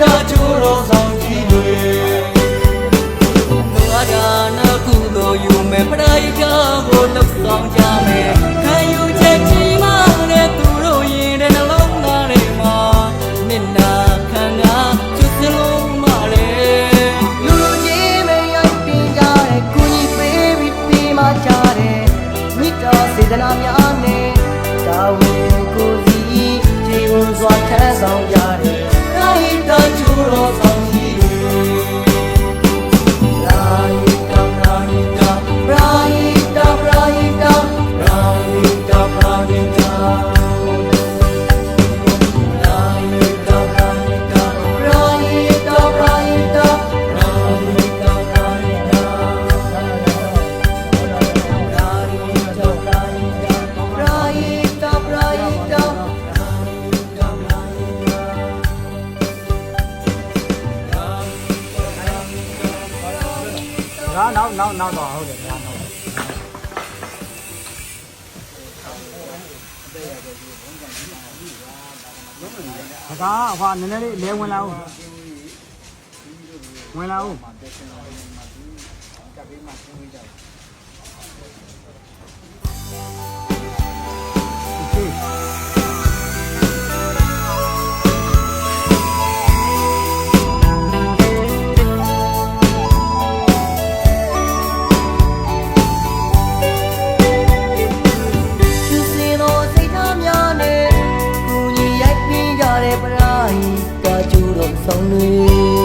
ကကျိုးတော်ဆောင်ကြည့်တွေငါဒါနာကုသိုလ်ယူမယ်ပရိကကိုလောက်ဆောင်ကြမယ်ခံယူချက်ကြီးမှနဲ့သူတို့ရင်တဲ့နှလုံးသားတွေမှာမျက်နာခန္ဓာကျုပ်စလုံးမှလည်းလူလူချင်းပဲရောက်ပြီးကြတယ်ကုညီပေးပြီးပြီးမှကြတယ်မိတ္တစေတနာများနဲ့တာဝန် နောက်နောက်နောက်နောက်တော့ဟုတ်တယ်ဗျာနောက်တကားအဖာနည်းနည်းလေးလဲဝင်လာဦးဝင်လာဦး 方里